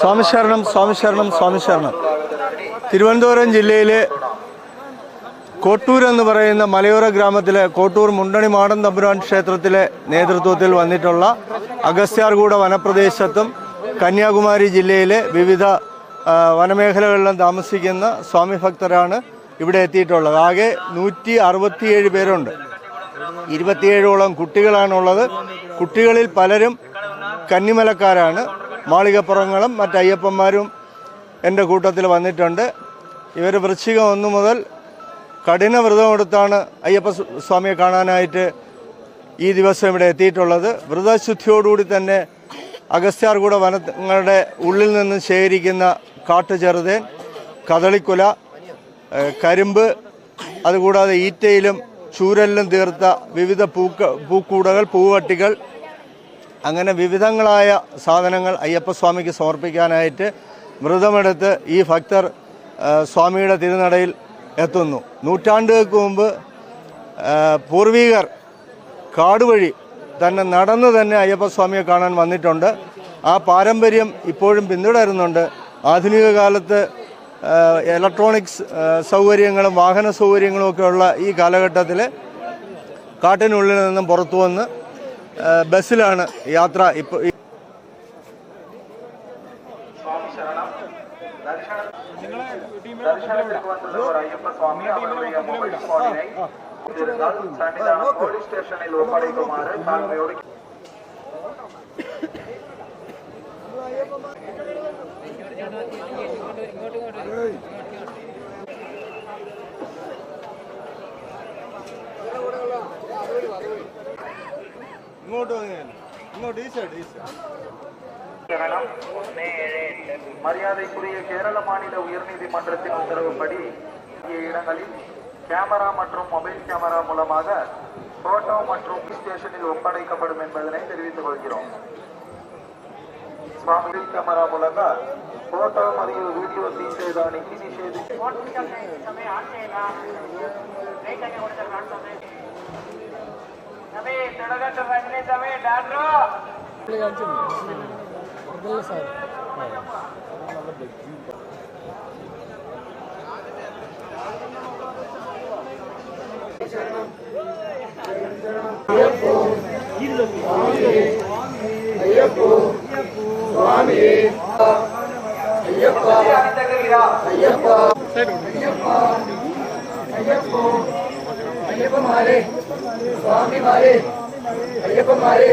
സ്വാമി ശരണം സ്വാമി ശരണം സ്വാമി ശരണം. തിരുവനന്തപുരം ജില്ലയിലെ കോട്ടൂർ എന്ന് പറയുന്ന മലയോര ഗ്രാമത്തിലെ കോട്ടൂർ മുണ്ടണി മാടൻ തമ്പുരാൻ ക്ഷേത്രത്തിലെ നേതൃത്വത്തിൽ വന്നിട്ടുള്ള അഗസ്ത്യാർകൂട വനപ്രദേശത്തും കന്യാകുമാരി ജില്ലയിലെ വിവിധ വനമേഖലകളിലും താമസിക്കുന്ന സ്വാമി ഭക്തരാണ് ഇവിടെ എത്തിയിട്ടുള്ളത്. ആകെ നൂറ്റി അറുപത്തിയേഴ് പേരുണ്ട്. ഇരുപത്തിയേഴോളം കുട്ടികളാണുള്ളത്. കുട്ടികളിൽ പലരും കന്നിമലക്കാരാണ്. മാളികപ്പുറങ്ങളും മറ്റ് അയ്യപ്പന്മാരും എന്റെ കൂട്ടത്തിൽ വന്നിട്ടുണ്ട്. ഇവർ വൃശ്ചികം ഒന്നു മുതൽ കഠിന വ്രതമെടുത്താണ് അയ്യപ്പ സ്വാമിയെ കാണാനായിട്ട് ഈ ദിവസം ഇവിടെ എത്തിയിട്ടുള്ളത്. വ്രതശുദ്ധിയോടുകൂടി തന്നെ അഗസ്ത്യാർകൂട വനങ്ങളുടെ ഉള്ളിൽ നിന്ന് ശേഖരിക്കുന്ന കാട്ടുചെറുതേൻ കദളിക്കുല കരിമ്പ് അതുകൂടാതെ ഈറ്റയിലും ചൂരലിലും തീർത്ത വിവിധ പൂക്ക പൂക്കൂടകൾ പൂവട്ടികൾ അങ്ങനെ വിവിധങ്ങളായ സാധനങ്ങൾ അയ്യപ്പസ്വാമിക്ക് സമർപ്പിക്കാനായിട്ട് മൃതമെടുത്ത് ഈ ഭക്തർ സ്വാമിയുടെ തിരുനടയിൽ എത്തുന്നു. നൂറ്റാണ്ടുകൾക്ക് മുമ്പ് പൂർവീകർ കാടുവഴി തന്നെ നടന്ന് തന്നെ അയ്യപ്പസ്വാമിയെ കാണാൻ വന്നിട്ടുണ്ട്. ആ പാരമ്പര്യം ഇപ്പോഴും പിന്തുടരുന്നുണ്ട്. ആധുനിക കാലത്ത് ഇലക്ട്രോണിക്സ് സൗകര്യങ്ങളും വാഹന സൗകര്യങ്ങളും ഒക്കെ ഉള്ള ഈ കാലഘട്ടത്തിൽ കാട്ടിനുള്ളിൽ നിന്നും പുറത്തു വന്ന് ബസ്സിലാണ് യാത്ര ഇപ്പോൾ പോലീസ് ഇങ്ങോട്ട് ഇങ്ങോട്ട് ഇങ്ങോട്ട് വന്നു ഇങ്ങോട്ട് ഈ സൈഡ് ഈ സൈഡ് சரணம் மரியாதைக்குரிய கேரள மாநில உயர்நீதிமன்றத்தின் உத்தரவுப்படி இங்கே இடங்களில் கேமரா மற்றும் மொபைல் கேமரா மூலமாக போட்டோ மற்றும் ஸ்டேஷனில் ஒப்படைக்கப்படும் என்பதனை தெரிவித்துக் கொள்கிறோம் స్వామి కెమెరా మూలంగా ఫోటో మరియు వీడియో తీసేదానికి నిషేధి ఏకమాన స్వామి अय्यप्पा मारे।